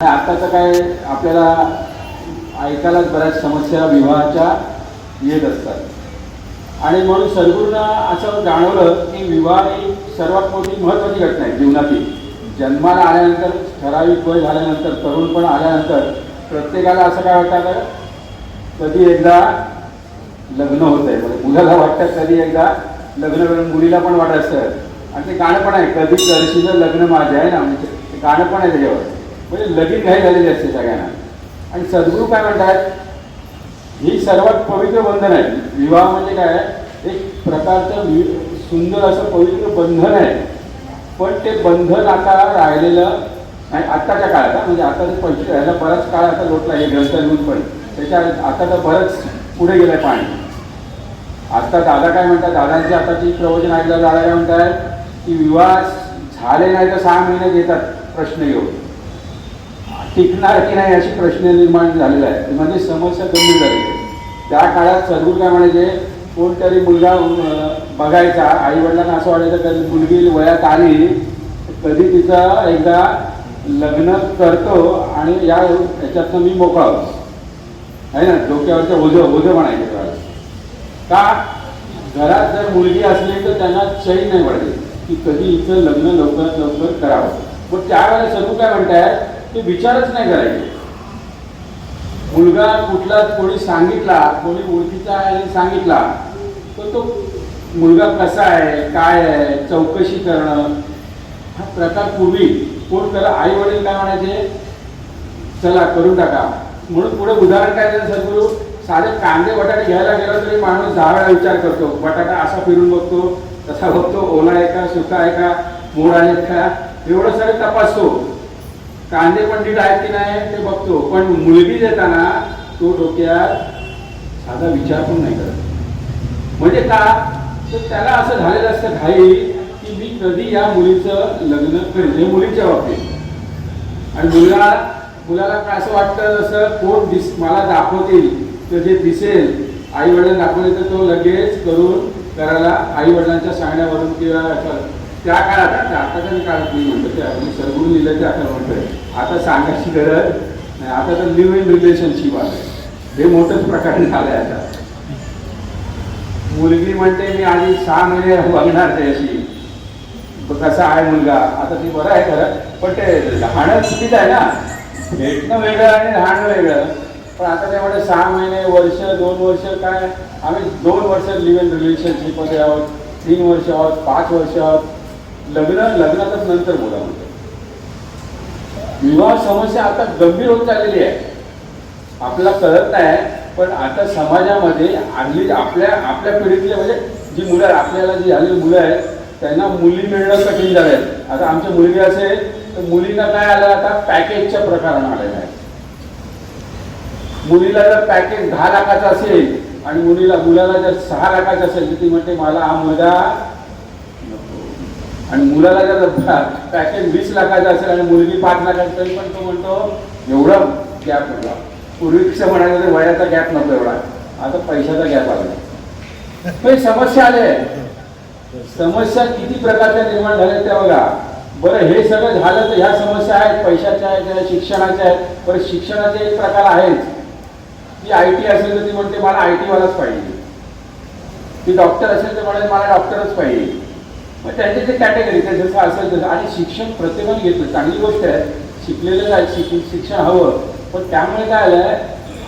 आताचं आत्ताचं काय आपल्याला ऐकायलाच बऱ्याच समस्या विवाहाच्या येत असतात. आणि म्हणून सद्गुरूंना असं जाणवलं की विवाह ही सर्वात मोठी महत्त्वाची घटना आहे जीवनातील. जन्माला आल्यानंतर ठराविक वय झाल्यानंतर तरुणपण आल्यानंतर प्रत्येकाला असं काय वाटतं का कधी एकदा लग्न होत आहे म्हणजे मुलाला वाटतं कधी एकदा लग्न करून मुलीला पण वाटत. असतं आणि ते गाणं पण आहे कधी करशील लग्न माझे आहे ना. म्हणजे ते गाणं पण आहे त्याच्यावर. म्हणजे लगीन नाही झालेली असते सगळ्यांना. आणि सद्गुरू काय म्हणतात? ही सर्वात पवित्र बंधन आहे. विवाह म्हणजे काय? एक प्रकारचं सुंदर असं पवित्र बंधन आहे. पण ते बंधन आता राहिलेलं नाही आत्ताच्या काळात. म्हणजे आता ते पंचवीस ह्याला बराच काळ आता लोटला हे ग्रंथ लिहून पण. त्याच्या आता तर बरंच पुढे गेलं पाणी. आता दादा काय म्हणतात? दादांची आताची प्रवचन ऐकलं दादा काय म्हणतात? की विवाह झाले नाही तर सहा महिने देतात प्रश्न घेऊन टिकणार की नाही अशी प्रश्न निर्माण झालेला आहे म्हणजे समस्या गंभीर झाली. आहे. त्या काळात सद्गुरू काय म्हणायचे कोणतरी मुलगा बघायचा आई वडिलांना असं वाटायचं कधी मुलगी वयात आली कधी तिचं एकदा लग्न करतो आणि या याच्यातनं मी मोकळा होतो. आहे ना? डोक्यावरचं ओझं ओझं म्हणायचं का? घरात जर मुलगी असली तर त्यांना चैन नाही पडते की कधी इथं लग्न लवकरात लवकर करावं. मग त्यावेळेला सदू काय म्हणतायत? ते विचारच नाही करायचे. मुलगा कुठला कोणी सांगितला कोणी ओळखीचा आहे आणि सांगितला तर तो मुलगा कसा आहे काय आहे चौकशी करणं हा प्रकार पूर्वी कोण करा आई वडील काय म्हणायचे? चला करून टाका. म्हणून पुढे उदाहरण काय झालं सद्गुरू साधे कांदे बटाटे घ्यायला गेला तरी माणूस दहा वेळा विचार करतो. बटाटा असा फिरून बघतो तसा बघतो ओला आहे का सुका आहे का मोड आहेत का? एवढं सगळं तपासतो. कांदे पंडित आहेत की नाही ते बघतो. पण मुलगी देताना तो डोक्यात साधा विचार पण नाही करत. म्हणजे का? तर त्याला असं झालेलं असतं घाई की मी कधी या मुलीचं लग्न करेन. हे मुलीच्या बाबतीत. आणि मुलगा मुलाला काय असं वाटतं? जसं कोण दिस मला दाखवतील तर जे दिसेल आई वडिलांना दाखवले तर तो लगेच करून करायला आई वडिलांच्या सांगण्यावरून किंवा त्या काळात त्या आताच्या मी काळात मी म्हणतो त्या मी सरगुण लिहिलं ते आता म्हणतोय. आता सांगायची गरज नाही. आता तर लिव्ह इन रिलेशनशिप आहे हे मोठंच प्रकरण झालंय आता. मुलगी म्हणते मी आधी सहा महिने बघणार त्याशी कसा आहे मुलगा? आता ती बरं आहे खरं पण ते लहान चुकीचं आहे ना. भेटणं वेगळं आणि राहणं वेगळं. पण आता त्यामुळे सहा महिने वर्ष दोन वर्ष काय? आम्ही दोन वर्ष लिव्ह इन रिलेशनशिपमध्ये आहोत तीन वर्ष आहोत पाच वर्ष आहोत. लग्न लग्नातच नंतर बोला म्हणतो विवाह समस्या आता गंभीर होत चाललेली आहे. आपल्याला कळत नाही पण आता समाजामध्ये आली आपल्या आपल्या पिढीतले म्हणजे जी मुलं आपल्याला जी हल्ली मुलं आहेत त्यांना मुली मिळणं कठीण झालं आहे आता आमच्या मुलगी असेल तर मुलींना काय आलं आता? पॅकेजच्या प्रकारानं आलेलं आहे. मुलीला जर पॅकेज दहा लाखाचं असेल आणि मुलीला मुलाला जर सहा लाखाचं असेल तर ती म्हणते मला हा मुलगा आणि मुलाला जर पॅकेज वीस लाखाचा असेल आणि मुलगी पाच लाखाची तरी पण तो म्हणतो एवढा गॅप होता पूर्वीपेक्षा म्हणायचं तर वयाचा गॅप नव्हता एवढा. आता पैशाचा गॅप आला. पण समस्या आले समस्या किती प्रकारच्या निर्माण झाल्या त्या बघा. बरं हे सगळं झालं तर ह्या समस्या आहेत. पैशाच्या आहेत शिक्षणाच्या आहेत. बरं शिक्षणाचे एक प्रकार आहेच ती आय टी असेल तर ती म्हणते मला आय टीवालाच पाहिजे. ती डॉक्टर असेल तर म्हणेल मला डॉक्टरच पाहिजे. मग त्यांचे जे कॅटेगरी ते जसं असेल तसं आणि शिक्षण प्रत्येकाने घेतलं चांगली गोष्ट आहे. शिकलेलं आहे शिक शिक्षण हवं. पण त्यामुळे काय आलंय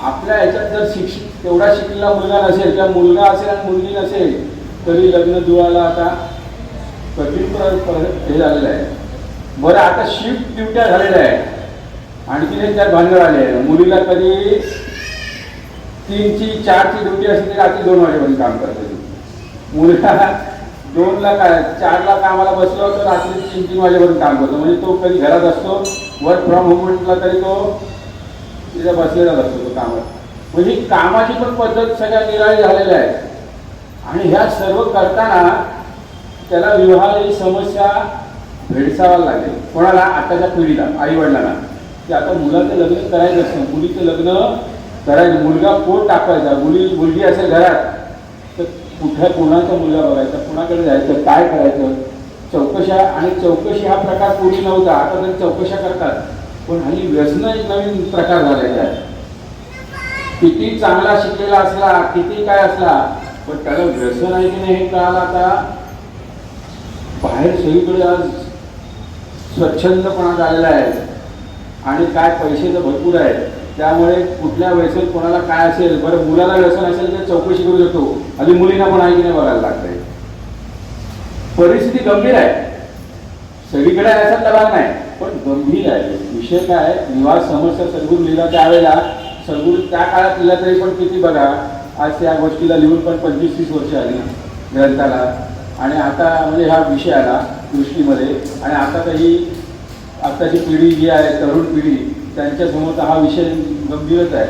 आपल्या ह्याच्यात जर शिक्षण तेवढा शिकलेला मुलगा नसेल किंवा मुलगा असेल आणि मुलगी नसेल तरी लग्न जुळायला आता कठीण पर हे झालेलं आहे. बरं आता शिफ्ट ड्युट्या झालेल्या आहेत आणखीन एक त्यात भांडण आले आहे. मुलीला कधी तीनची चारची ड्युटी असते रात्री दोन वाजेपर्यंत काम करते. मुलगा दोनला काय चारला कामाला बसलो तर रात्री तीन तीन वाजेपर्यंत काम करतो. म्हणजे तो कधी घरात असतो वर्क फ्रॉम होम म्हटला तरी तो तिथे बसलेलाच असतो तो कामात. म्हणजे ही कामाची पण पद्धत सगळ्या निराळी झालेल्या आहे. आणि ह्या सर्व करताना त्याला विवाहाची समस्या भेडसावायला लागेल. कोणाला? आताच्या पिढीला आईवडिलांना. की आता मुलाचं लग्न करायचं असतं मुलीचं लग्न करायचं मुलगा कोण टाकायचा मुली मुलगी असेल घरात कुठं कोणाचा मुलगा बघायचा कुणाकडे जायचं काय करायचं? चौकशा आणि चौकशी हा प्रकार पूर्वी नव्हता आता तर चौकशा करतात. पण हल्ली व्यसन एक नवीन प्रकार झालेला आहे. किती चांगला शिकलेला असला किती काय असला पण त्याला व्यसन आहे की नाही हे कळालं आता? बाहेर सगळीकडे आज स्वच्छंदपणा झालेला आहे. आणि काय पैसे तर भरपूर आहेत. त्यामुळे कुठल्या व्यसन कोणाला काय असेल बरं मुलाला व्यसन असेल तर चौकशी करू शकतो. आणि मुलींना पण आहे की नाही बघायला लागतंय. परिस्थिती गंभीर आहे. सगळीकडे आहे असा नाही पण गंभीर आहे. विषय काय निवास समस्या सद्गुरू लिहिला त्यावेळेला. सद्गुरू त्या काळात लिहिला तरी पण किती बघा. आज त्या गोष्टीला लिहून पण पंचवीस तीस वर्ष आली ग्रंथाला. आणि आता म्हणजे हा विषय आला दृष्टीमध्ये. आणि आता तरी आताची आत्ताची पिढी जी आहे तरुण पिढी त्यांच्यासमोर हा विषय गंभीरच आहे.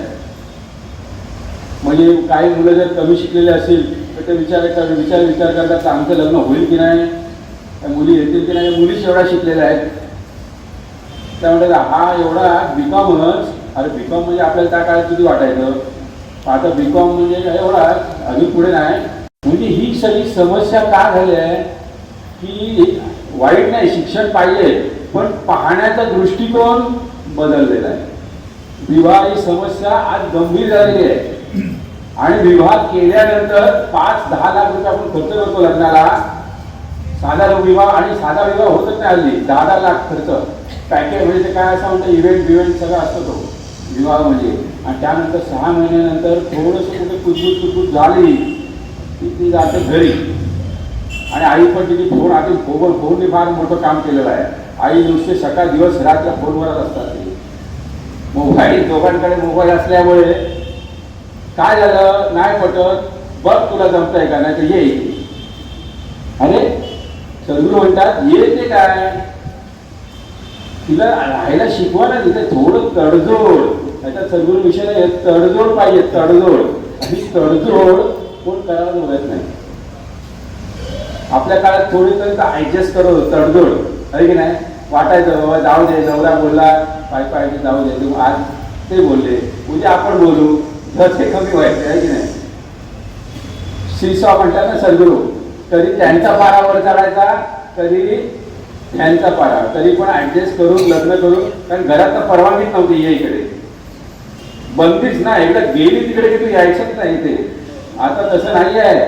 म्हणजे काही मुलं जर कमी शिकलेले असतील तर ते विचार कर विचार विचार करतात तर आमचं लग्न होईल की नाही? त्या मुली येतील की नाही? मुलीच एवढ्या शिकलेल्या आहेत. त्यामुळे हा एवढा बीकॉमच अरे बीकॉम म्हणजे आपल्याला त्या काळात किती वाटायचं? आता बीकॉम म्हणजे एवढा अजून पुढे नाही. म्हणजे ही सगळी समस्या का झाली आहे? की वाईट नाही शिक्षण पाहिजे पण पाहण्याचा दृष्टिकोन बदललेला आहे. विवाह ही समस्या आज गंभीर झालेली आहे. आणि विवाह केल्यानंतर पाच दहा लाख रुपये आपण खर्च करतो लग्नाला. साधा विवाह आणि साधा विवाह होतच नाही हल्ली. दहा दहा लाख खर्च. पॅकेज म्हणजे ते काय असं म्हणतं इव्हेंट बिव्हेंट सगळं असतो तो. विवाह म्हणजे. आणि त्यानंतर सहा महिन्यानंतर थोडंसं कुठे कुजबूज कुजबूज झाली की ती जाते घरी. आणि आई पण तिथे फोन आधी फोन फोनने फार मोठं काम केलेलं आहे. आई नुसते सकाळ दिवस रात्र फोनवरच असतात मोबाईल दोघांकडे मोबाईल असल्यामुळे काय झालं? नाही पटत बघ तुला जमतंय का? नाही तर ये अरे सद्गुरू म्हणतात ये ते काय? तिला राहायला शिकवा ना तिथे थोडं तडजोड. त्याच्यात सद्गुरू विषय नाही तडजोड पाहिजे तडजोड. आणि तडजोड कोण करायला बघत नाही. आपल्या काळात थोडी तरी ऍडजस्ट करत होतो तडजोड. आहे की नाही? वाटायचं बाबा जाऊ दे नवरा बोलला पाय पाय जाऊ दे. तू आज ते बोलले. उद्या आपण बोलू. जसे कमी व्हायचे आहे की नाही? शिरसा म्हणतात ना सद्गुरू तरी त्यांचा पारावर चढायचा तरी त्यांचा पारा तरी पण ऍडजस्ट करून लग्न करून कारण घरात तर परवानगीच नव्हती ये इकडे. बंदीच ना एकदा गेली तिकडे की तू यायचंच नाही इथे. आता तसं नाही आहे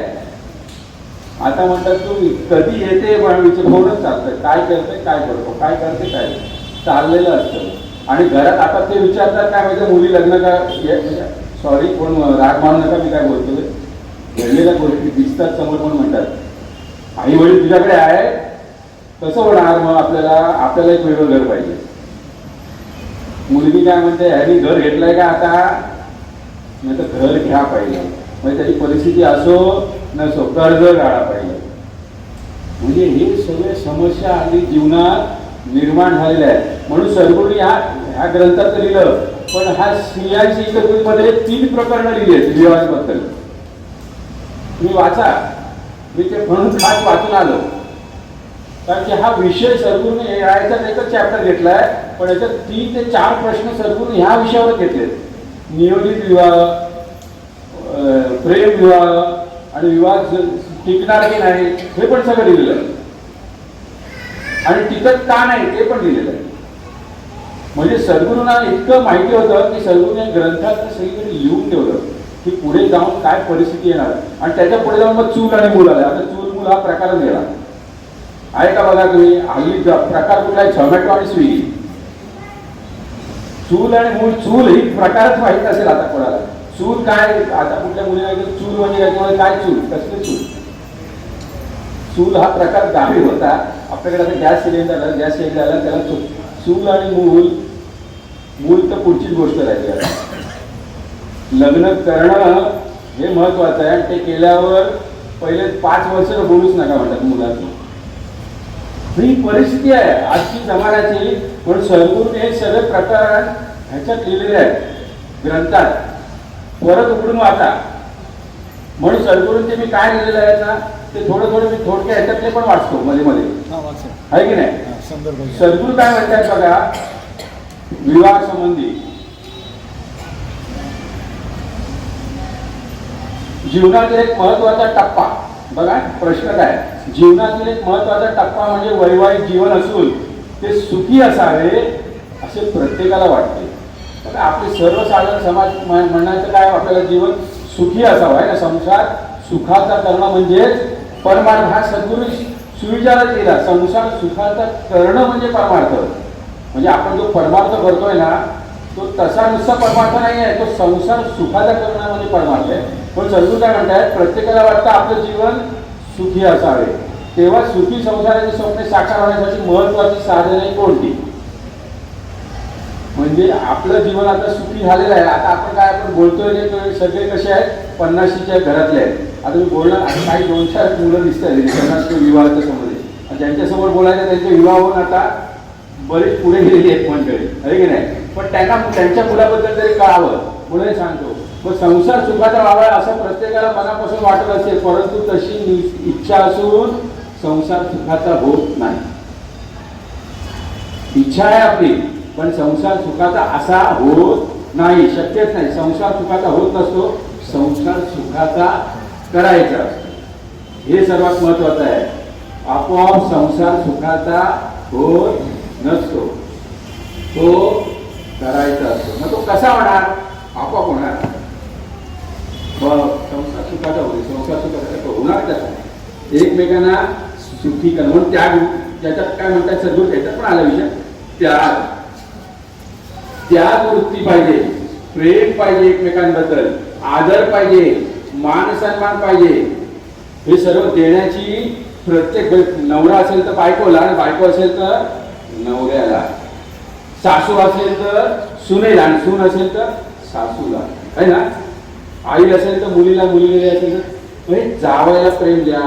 आता म्हणतात तू कधी येते पण विचारच चालतंय काय करते काय करतो काय करते काय चाललेलं असतं. आणि घरात आता ते विचारतात काय माहिती मुली लग्न का सॉरी म्हणजे, कोण राग मानू नका मी काय बोलतोय. घडलेल्या गोष्टी दिसतात समोर पण म्हणतात. आई वडील तुझ्याकडे आहे कसं होणार मग आपल्याला? आपल्याला एक वेगळं घर पाहिजे. मुलगी काय म्हणते ह्यानी घर घेतलंय का आता? नाही तर घर घ्या पाहिजे म्हणजे त्याची परिस्थिती असो नसो कर्ज काढा पाहिजे म्हणजे हे सगळे समस्या हल्ली जीवनात निर्माण झालेल्या आहेत. म्हणून सद्गुरूंनी ह्या ह्या ग्रंथात तर लिहिलं पण हा स्त्रियांची मध्ये तीन प्रकरणं लिहिली आहेत विवाहाबद्दल तुम्ही वाचा. मी ते म्हणून खास वाचून आलो. कारण की हा विषय सद्गुरूने यायचा एकच चॅप्टर घेतलाय पण याच्यात तीन ते चार प्रश्न सद्गुरूने ह्या विषयावर घेतले नियोजित विवाह प्रेम विवाह आणि विवाद टिकणार की नाही हे पण सगळं लिहिलेलं आहे. आणि टिकत का नाही ते पण लिहिलेलं आहे. म्हणजे सद्गुरूंना इतकं माहिती होतं की सद्गुरूने ग्रंथात सगळीकडे लिहून ठेवलं की पुढे जाऊन काय परिस्थिती येणार. आणि त्याच्या पुढे जाऊन मग चूल आणि मूल आलं. आता चूल मूल हा प्रकारच गेला आहे का बघा तुम्ही? हल्ली प्रकार कुठला आहे? झोमॅटो आणि स्विगी. चूल आणि मूल चूल ही प्रकारच माहीत असेल आता कोणाला. चूल काय? आता कुठल्या मुलीला विचारलं, चूल म्हणजे याच्यामध्ये काय चूल? कसली चूल? चूल हा प्रकार गावी होता. आपल्याकडे आता गॅस सिलेंडर आला गॅस सिलेंडर आला त्याला चूल चूल आणि मूल मूल तर पुढचीच गोष्ट राहिली आता. लग्न करणं हे महत्वाचं आहे आणि ते केल्यावर पहिले पाच वर्ष बोलूच नका म्हणतात मुलाचं ही परिस्थिती आहे. आजची जमान्याची म्हणून सद्गुरूने हे सगळे प्रकार ह्याच्यात लिहिलेले आहेत. ग्रंथात. परत उघडून वाचा. म्हणून सद्गुरूंचे मी काय लिहिलेलं आहे ना ते थोडं थोडं मी थोडक्या ह्याच्यातले पण वाचतो मध्ये मध्ये हा आहे की नाही. सद्गुरू काय म्हणतात बघा विवाह संबंधी. जीवनातील एक महत्त्वाचा टप्पा बघा प्रश्न काय? जीवनातील एक महत्त्वाचा टप्पा म्हणजे वैवाहिक जीवन असून ते सुखी असावे असे प्रत्येकाला वाटते. आपले सर्वसाधारण समाज म्ह- म्हणायचं काय आपल्याला जीवन सुखी असावं आहे ना? संसार सुखाचा करणं म्हणजेच परमार्थ. हा सद्गुरू सुविचारात दिला संसार सुखाचा करणं म्हणजे परमार्थ. म्हणजे आपण जो परमार्थ करतोय ना तो तसा नुसता परमार्थ नाही आहे तो संसार सुखाचा करणं म्हणजे परमार्थ आहे. पण सद्गुरू काय म्हणतायत प्रत्येकाला वाटतं आपलं जीवन सुखी असावे. तेव्हा सुखी संसाराची स्वप्ने साकार होण्यासाठी महत्वाची साधने कोणती? म्हणजे आपलं जीवन आता सुखी झालेलं आहे. आता आपण काय आपण बोलतोय नाही सगळे कसे आहेत? पन्नाशीच्या घरातले आहेत. आता मी बोलणार काही दोन चार मुलं दिसत आहेत. म्हणजे पन्नास विवाहाच्या समोर. ज्यांच्यासमोर त्यांच्यासमोर बोलायचं त्यांचे विवाह होऊन आता बरेच पुढे गेलेली आहेत मंडळी. आहे की नाही? पण त्यांना त्यांच्या मुलाबद्दल तरी कळावं. म्हणून सांगतो. मग संसार सुखाचा व्हावा असं प्रत्येकाला मनापासून वाटत असेल. परंतु तशी इच्छा असून संसार सुखाचा होत नाही. इच्छा आहे आपली. पण संसार सुखाचा असा होत नाही शक्यच नाही. संसार सुखाचा होत नसतो संसार सुखाचा करायचा असतो. हे सर्वात महत्वाचं आहे. आपोआप संसार सुखाचा होत नसतो. तो करायचा असतो. मग तो कसा होणार? आपोआप होणार. संसार सुखाचा होईल संसार सुखाचा होणार कसा? एकमेकांना सुखी करणं. म्हणून त्याग त्याच्यात काय म्हणतात? सद्गुर त्याच्यात पण आला विषय. त्याग. त्याग वृत्ती पाहिजे प्रेम पाहिजे एकमेकांबद्दल आदर पाहिजे मान सन्मान पाहिजे. हे सर्व देण्याची प्रत्येक नवरा असेल तर बायकोला आणि बायको असेल तर नवऱ्याला. सासू असेल तर सुनेला आणि सून असेल तर सासूला. आहे ना? आई असेल तर मुलीला मुलीला असेल तर म्हणजे जावयाला प्रेम द्या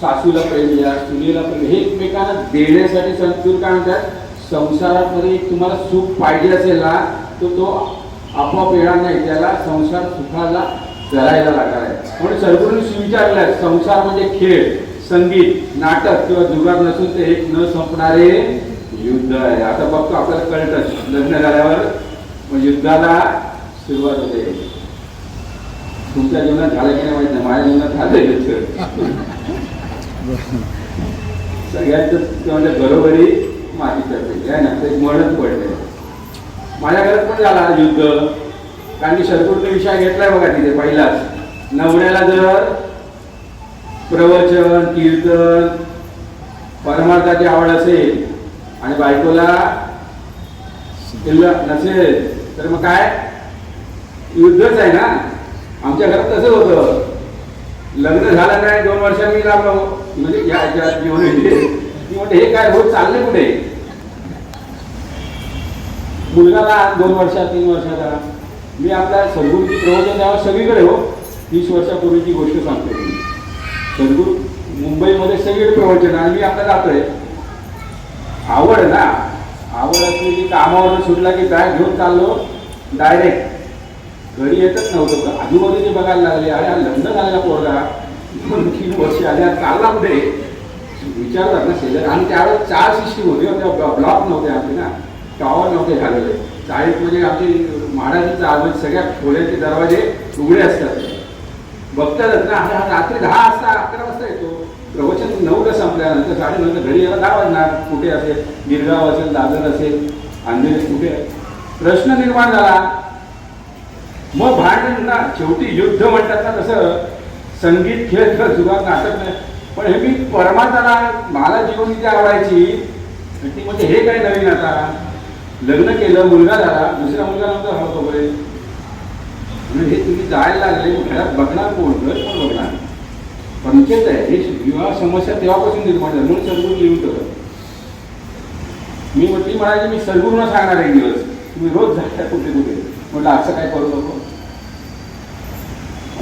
सासूला प्रेम द्या सुनेला प्रेम हे एकमेकांना देण्यासाठी संस्कृत काय म्हणतात? संसारामध्ये तुम्हाला सुख पाहिजे असेल ना तर तो आपोआप येणार नाही. त्याला संसार सुखाला करायला लागणार आहे. म्हणून सद्गुरूंनी सुविचारलं संसार म्हणजे खेळ संगीत नाटक किंवा जुगार नसून ते एक न संपणारे युद्ध आहे. आता बघतो आपल्याला कळतं लग्न झाल्यावर मग युद्धाला सुरुवात होते. तुमच्या जीवनात झालं की नाही माहीत नाही. माझ्या जीवनात झालं युद्ध. सगळ्यांचं म्हणजे घरोघरी माझी चर्चा ना ते म्हणत पडले माझ्या घरात पण झाला युद्ध. कारण की शरपूरचा विषय घेतलाय बघा तिथे पहिलाच. नवऱ्याला जर प्रवचन कीर्तन परमार्थाची आवड असेल आणि बायकोला नसेल तर मग काय? युद्धच आहे ना? आमच्या घरात तसंच होतं. लग्न झालं नाही दोन वर्षांनी मी लागलो. म्हणजे या जीवन मी म्हणते हे काय रोज चालले कुठे? मुलगाला दोन वर्षात तीन वर्षाचा मी आपल्या सद्गुरूची प्रवचन द्यावं सगळीकडे हो. तीस वर्षापूर्वीची गोष्ट सांगतो. सद्गुरू मुंबईमध्ये सगळीकडे प्रवचन आणि मी आपल्या जातोय. आवड ना? आवड असली की कामावर सुटला की बॅग घेऊन चाललो डायरेक्ट. घरी येतच नव्हतं. तर आजूबाजूचे बघायला लागले अरे हा लग्न झालेला पोरगा. दोन तीन वर्ष आले चालला कुठे? विचारतात ना सेलर आणि त्यावेळेस चार सिस्टीम होती. ब्लॉक नव्हते आमचे ना. टॉवर नव्हते झालेले. चाळीत म्हणजे आमचे महाराजांचे चाळ सगळ्या खोल्याचे दरवाजे उघडे असतात. बघतातच ना. हा रात्री दहा वाजता अकरा वाजता येतो. प्रवचन नऊला संपल्यानंतर साडे नंतर घरी यायला दहा वाजणार. कुठे असेल? गिरगाव असेल दादर असेल अंधेरी कुठे? प्रश्न निर्माण झाला. मग भांडण ना. शेवटी युद्ध म्हणतात ना तसं. संगीत खेळ खेळ जुगार नाटक नाही. पण हे मी परमार्थाला मला जीवन इथे आवडायची. ती म्हणजे हे काय नवीन आता? लग्न केलं मुलगा झाला दुसरा मुलगा नव्हता हवा तोपर्यंत म्हणजे हे तुम्ही जायला लागले घरात बघणार कोण? घर कोण बघणार? पंचेत आहे. हे विवाह समस्या तेव्हापासून निर्माण झाली. म्हणून सद्गुरू लिहून ठेवलं मी म्हटली म्हणायची मी सद्गुरूंना सांगणार एक दिवस. तुम्ही रोज जाता कुठे कुठे? म्हटलं असं काय करू नको.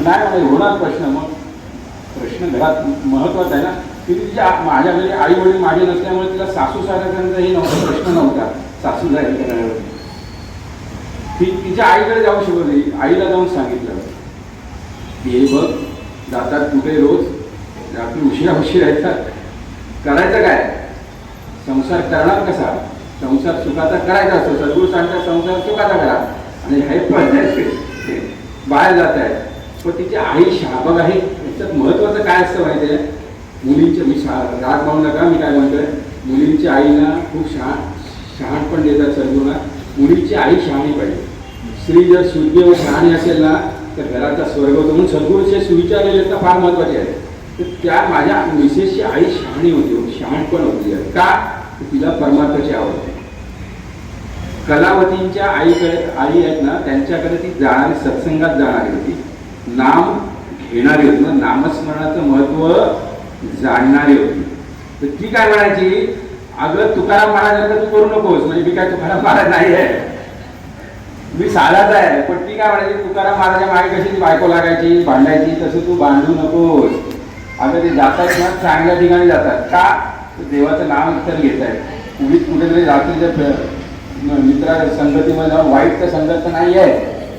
नाही म्हणजे होणार प्रश्न मग. प्रश्न घरात महत्त्वाचा आहे ना. की तिच्या माझ्या घरी आई वडील माझे नसल्यामुळे तिला सासू सासऱ्यांचाही नव्हता प्रश्न नव्हता. सासू जाईल करायला ती तिच्या आईकडे जाऊ शकत नाही आईला जाऊन सांगितलं. की हे बघ जातात कुठे रोज? रात्री उशिरा उशिरा येतात. करायचं काय? संसार करणार कसा? संसार सुखाचा करायचा असतो. सद्गुरू सांगतात संसार सुखाचा करा. आणि हे पण बाहेर जात आहे पण तिची आई शहाबग आहे. याच्यात महत्वाचं काय असतं माहिती आहे? मुलींच्या मी शा राग पाहू नका मी काय म्हणतोय? मुलींच्या आईला खूप शहा पण देतात सद्गुरूला मुलीची आई शहाणी पाहिजे. स्त्री जर शुद्ध व शहाणी असेल ना तर घराचा स्वर्ग होतो. म्हणून सद्गुरूचे सुविचारलेले तर फार महत्त्वाचे आहे तर त्या माझ्या मिसेसची आई शहाणी होती म्हणजे शहाण पण होती. का? तिला परमार्थाची आवड कलावतींच्या आईकडे आई आहेत ना त्यांच्याकडे ती जाणारी सत्संगात जाणारी होती. नाम येणारी होती. ना नामस्मरणाचं महत्त्व जाणणारी होती. तर ती काय म्हणायची? अगं तुकाराम महाराजांना तू करू नकोस म्हणजे मी काय तुकाराम महाराज नाही आहे. मी साधाच आहे. पण ती काय म्हणायची? तुकाराम महाराजा मागे कशी बायको लागायची भांडायची तसं तू बांधू नकोस. अगं ते जातात ना चांगल्या ठिकाणी जातात. का? देवाचं नाम इतर घेत आहेत. उगीच कुठेतरी जातील तर मित्र मित्रा संगतीमध्ये वाईट तर संगत तर नाही आहे.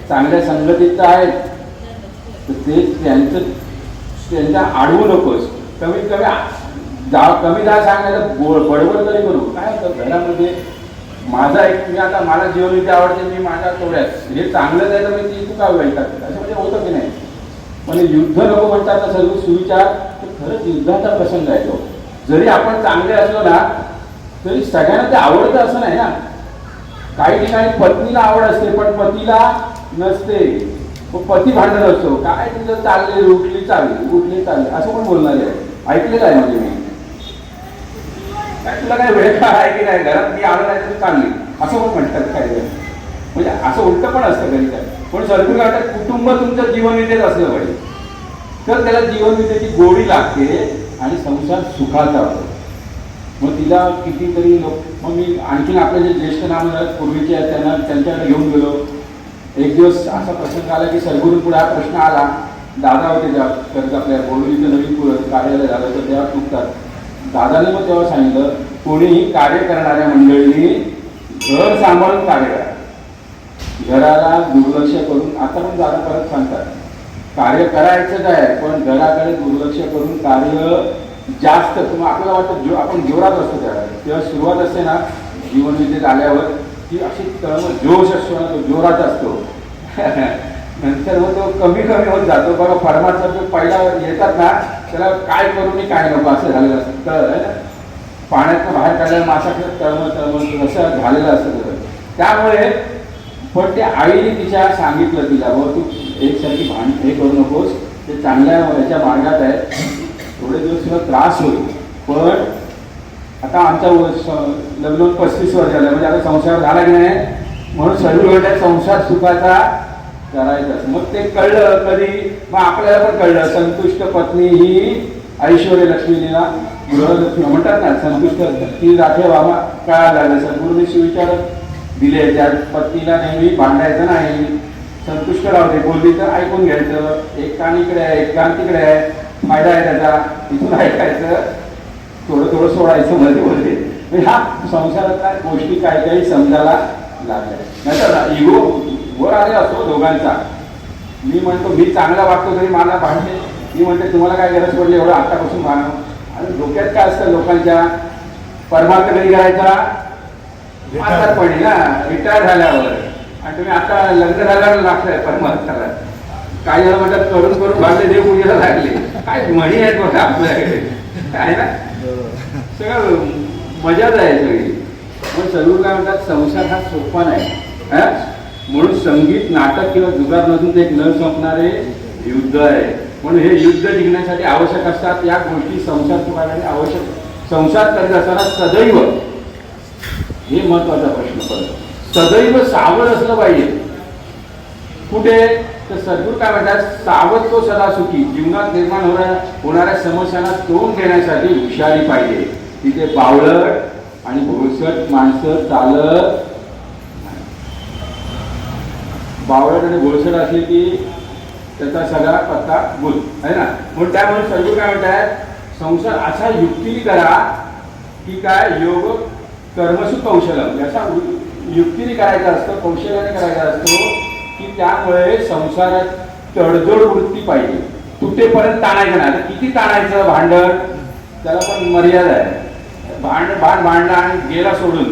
चांगल्या संगतीत तर आहेत. तर ते त्यांचं त्यांना आडवू नकोस. कमीत कमी आ- जा कमी जा सांगायचं बोल बडबड तरी करू. काय होतं घरामध्ये माझा एक मी आता मला जीवनविधी आवडते मी माझ्या तेवढ्याच हे चांगलं जायचं म्हणजे ती तू काय वाईट टाकते असं म्हणजे होतं की नाही? म्हणजे युद्ध नको म्हणतात ना सर्व सुविचार तर खरंच युद्धाचा प्रसंग आहे तो. जरी आपण चांगले असलो ना तरी सगळ्यांना ते आवडतं असं नाही ना. काही ठिकाणी पत्नीला आवड असते पण पतीला नसते. मग पती भांडण असतो काय तुझं चालले उठली चालली उठली चालली असं पण बोलणारे आहे? ऐकलेलं आहे म्हणजे मी. काय तुला काय वेळ काय आहे की नाही? घरात मी आलं नाही तर चालली. असं पण म्हणतात काय म्हणजे असं उलट पण असतं कधी काय पण सरकून काय कुटुंब तुमचं जीवनविधेत असलं पाहिजे. तर त्याला जीवनविधेची गोडी लागते आणि संसार सुखाचा होतो. मग तिला कितीतरी लोक मग मी आणखीन आपले जे ज्येष्ठ नाम पूर्वीचे आहेत त्यांना त्यांच्याकडे घेऊन गेलो. एक दिवस असा प्रसंग आला की सरगुरू पुढे हा प्रश्न आला. दादा होते त्या करत आपल्या बोलणीचं नवीन पुरं कार्यालय झालं तर तेव्हा चुकतात दादाने मग तेव्हा सांगितलं कोणीही कार्य करणाऱ्या मंडळींनी घर सांभाळून कार्य करा. घराला दुर्लक्ष करून आता पण दादा परत सांगतात. कार्य करायचंच आहे पण घराकडे दुर्लक्ष करून कार्य जास्त किंवा आपल्याला वाटतं जो आपण जोरात असतो त्यावेळेला तेव्हा सुरुवात असते ना जीवनविद्येत आल्यावर की अशी तळमळ जोश असतो ना तो जोरात असतो. नंतर मग तो कमी कमी होत जातो. बघा परमार्थ जो पहिला येतात ना त्याला काय करू आणि काय नको असं झालेलं असतं. तर पाण्यातून बाहेर काढल्याला मासा तळमळ तळमळ असं झालेलं असतं त्यामुळे पण त्या आईने तिच्या सांगितलं तिला व तू एकसारखी भांड हे करू नकोस. ते चांगल्या याच्या मार्गात आहे. थोडे दिवस तुला त्रास होईल. पण आता आमचा लग्न पस्तीस वर्ष झालं. म्हणजे आता संसार झाला की नाही? म्हणून सर्व संसार सुखाचा करायचा मग ते कळलं कधी? मग आपल्याला पण कळलं संतुष्ट पत्नी ही ऐश्वर्य लक्ष्मीला गृहलक्ष्मी म्हणतात ना संतुष्ट ती राखे बाबा काय झालं सद्गुरूने सुविचार दिले त्या पत्नीला नेहमी भांडायचं नाही. संतुष्ट राहते बोलली तर ऐकून घ्यायचं. एक कान इकडे आहे एक कान तिकडे आहे. फायदा आहे त्याचा. इथून ऐकायचं. थोडं थोडं सोडायचं मध्ये बोलते म्हणजे हा संसारातल्या गोष्टी काही काही समजायला लागल्या इगो वर आले असतो दोघांचा. मी म्हणतो मी चांगला वागतो तरी मला भांडते. मी म्हणते तुम्हाला काय गरज पडली एवढं आत्तापासून भांडणं आणि डोक्यात काय असतं लोकांच्या? परमार्थ कधी करायचा? आता पडली ना रिटायर झाल्यावर. आणि तुम्ही आता लग्न झाल्यावर लागताय परमार्थाला काही जण म्हणतात करून करून भांडे देव पूजेला लागले. काय म्हणी आहेत बघा आपल्याकडे. काय ना? सगळं मजाच आहे सगळी. पण सर्व काय म्हणतात संसार हा सोपा नाही. म्हणून संगीत नाटक किंवा जुगार नसून ते एक न संपणारे युद्ध आहे. म्हणून हे युद्ध जिंकण्यासाठी आवश्यक असतात या गोष्टी संसार तुम्हाला आवश्यक. संसार करत असताना सदैव हे महत्त्वाचा प्रश्न पडतो. सदैव सावध असलं पाहिजे. कुठे? तर सद्गुरू काय म्हणतात सावध तो सदा सुखी. जीवनात निर्माण होणाऱ्या होणाऱ्या समस्यांना तोंड देण्यासाठी हुशारी पाहिजे. तिथे बावळट आणि भोळसट माणसं चालत बावळट आणि भोळसट असली की त्याचा सगळा पत्ता गुल. आहे ना? म्हणून त्यामुळे सर्व काय म्हणतात संसार असा युक्ती करा की काय योग कर्मसु कौशलम. याचा युक्तीने करायचा असतो कौशल्याने करायचा असतो की त्यामुळे संसारात तडजोड वृत्ती पाहिजे. तुटेपर्यंत ताणायचं नाही. किती ताणायचं भांडण? त्याला पण मर्यादा आहे. भांड भांड भांडला आणि गेला सोडून.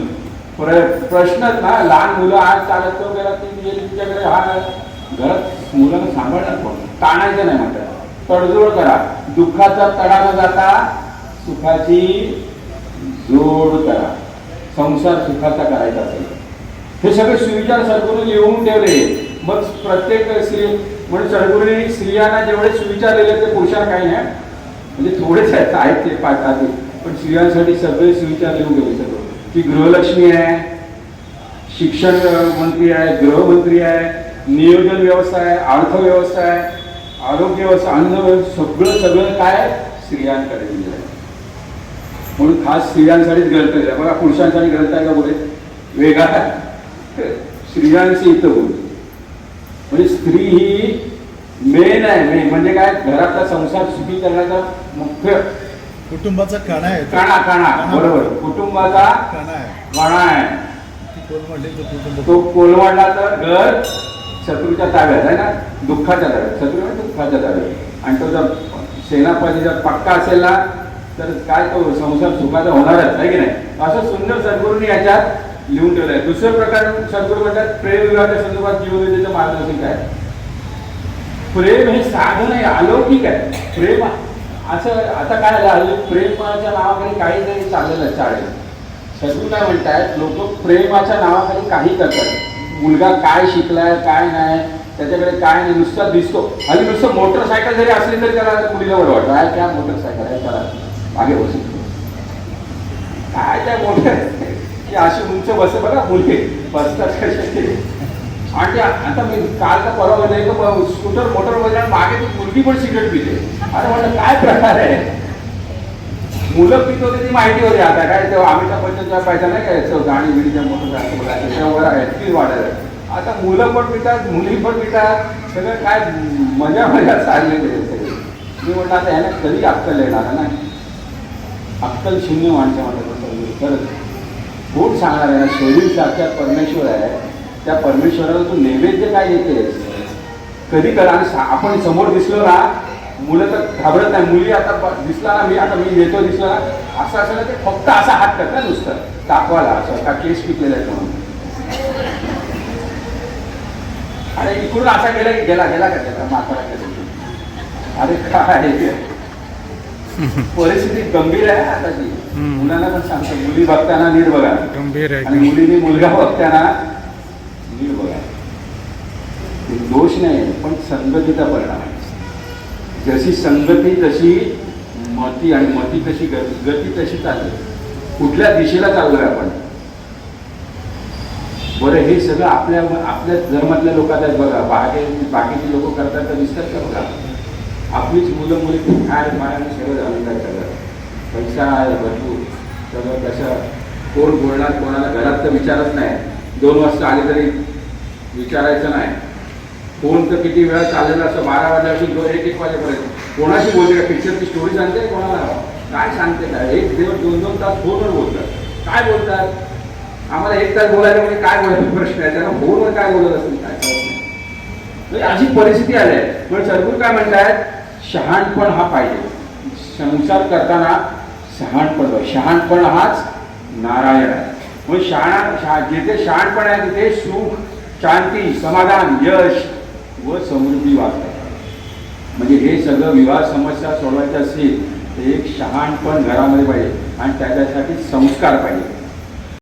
प्र प्रश्नच ना लहान मुलं आज चालत तो गेला ती गेली तुझ्याकडे हा घरात मुलांना सांभाळणार कोण? ताणायचं नाही म्हणतात. तडजोड करा. दुःखाचा तडा न जाता सुखाची जोड करा. संसार सुखाचा करायचा असेल. हे सगळे सुविचार सद्गुरूंनी लिहून ठेवले. मग प्रत्येक स्त्री म्हणून सद्गुरूंनी स्त्रियांना जेवढे सुविचार दिले ते पुरुषांना काही नाही. म्हणजे थोडेच आहेत आहेत ते पाच पण स्त्रियांसाठी सगळे सुविचार लिहून गेले सगळं. ती गृहलक्ष्मी आहे शिक्षण मंत्री आहे गृहमंत्री आहे नियोजन व्यवस्था आहे अर्थव्यवस्था आहे आरोग्य व्यवस्था अन्न सगळं सगळं काय स्त्रियांकडे दिलेलं आहे. म्हणून खास स्त्रियांसाठीच ग्रंथ लिहिला बघा पुरुषांसाठी ग्रंथ आहे का पुढे? वेगळा स्त्रियांशी इथं बोल म्हणजे स्त्री ही मेन आहे मेन म्हणजे काय? घरातला संसार सुखी करण्याचा मुख्य कुटुंबाचा कणा आहे तो. काणा काणा बरोबर. कुटुंबाचा कणा आहे. काणा आहे. ती कोण म्हणते तो कुटुंब. तो कोलवाडला तर घर शत्रूच्या ताब्यात आहे ना? दुःखाच्या ताब्यात. शत्रू म्हणजे दुःखाच्या ताब्यात. आणि तो जर सेनापती जर पक्का असेल ना तर काय तो संसार सुखाचा होणारच आहे की नाही? असं सुंदर सद्गुरूंनी याच्यात लिहून ठेवलं आहे दुसरं प्रकार सद्गुरू म्हणतात प्रेम विवाहाच्या संदर्भात जीवनविद्येचं मार्गदर्शन काय? प्रेम हे साधन आहे अलौकिक आहे. प्रेम असं आता काय झालं? प्रेमाच्या नावाखाली काहीतरी चाललेलं चाललं चालेल सगळं काय म्हणतायत? लोक प्रेमाच्या नावाखाली काही करतात. मुलगा काय शिकलाय काय नाही त्याच्याकडे काय नाही नुसता दिसतो. आणि नुसतं मोटरसायकल जरी असली तरी त्याला मुलीला बरं वाटतं. काय त्या मोटरसायकल आहे? त्याला मागे बसू. काय त्या मोटर की अशी उंच बस बघा मुली. बसतात कशा आणि आता मी काल तर परवा गेले तर स्कूटर मोटर वगैरे मागे ती मुलगी पण सिगरेट पिते. अरे म्हटलं काय प्रकार आहे? मुलं पित होते ती माहिती होती आता. काय तेव्हा अमिताभ बच्चनचा पैसा नाही काय याचं गाणी विडीच्या मोठं त्याच्यावर आहे ती वाढायला. आता मुलं पण पितात मुली पण पितात. सगळं काय मजा मजा चाललेली आहे सगळी. मी म्हटलं आता ह्याला कधी अक्कल येणार ना? अक्कल शून्य माणसं म्हणतात तर खरंच. कोण सांगणार आहे ना शरीर सारख्या परमेश्वर आहे. त्या परमेश्वराला तू नैवेद्य काय येतेस कधी करा आणि आपण समोर दिसलो ना मुलं तर घाबरत नाही. मुली आता दिसला ना मी आता मी येतो दिसला ना असं असं ना ते फक्त असा हात करतात नुसतं. दाखवायला असं का केस पिकलेला आहे म्हणून. अरे इकडून असा गेला की गेला गेला का त्याला गेला अरे काय? परिस्थिती गंभीर आहे आता ती. हम्म. मुलांना पण सांगतो मुली बघताना नीट बघा. गंभीर आहे आणि मुलीने मुलगा बघताना नीट बघा ते दोष नाही पण संगतीचा परिणाम आहे. जशी संगती तशी मती आणि मती तशी गती गती तशी चालते कुठल्या दिशेला चाललोय आपण? बरं हे सगळं आपल्या आपल्या धर्मातल्या लोकांना आहेत बघा. बाकी बाकीचे लोक करतात तर दिसतात का बघा? आपलीच मुलं मुली काय मायाने सगळं झालं काय सगळं. पैसा आहे भरपूर. सगळं कसं कोण बोलणार कोणाला घरात तर विचारच नाही. दोन वाजता आले तरी विचारायचं नाही. फोन तर किती वेळा चाललेला असं बारा वाजल्यापासून दोन एक एक वाजेपर्यंत. कोणाशी बोलते का? पिक्चरची स्टोरी सांगते कोणाला? काय सांगते काय एक दिवस दोन दोन तास फोनवर बोलतात. काय बोलतात? आम्हाला एक तास बोलायला म्हणजे काय बोलायचा? प्रश्न आहे. त्यांना फोनवर काय बोलत असतील? काय म्हणजे अशी परिस्थिती आली आहे. पण सद्गुरू काय म्हणतात शहाणपण हा पाहिजे. संसार करताना शहाणपण शहाणपण हाच नारायण आहे. मग शहाणा शहा जिथे शहाणपण आहे तिथे सुख शांती समाधान यश व समृद्धी वाचतात म्हणजे हे सगळं विवाह समस्या सोडवायची असेल तर एक शहाणपण घरामध्ये पाहिजे आणि त्याच्यासाठी संस्कार पाहिजे.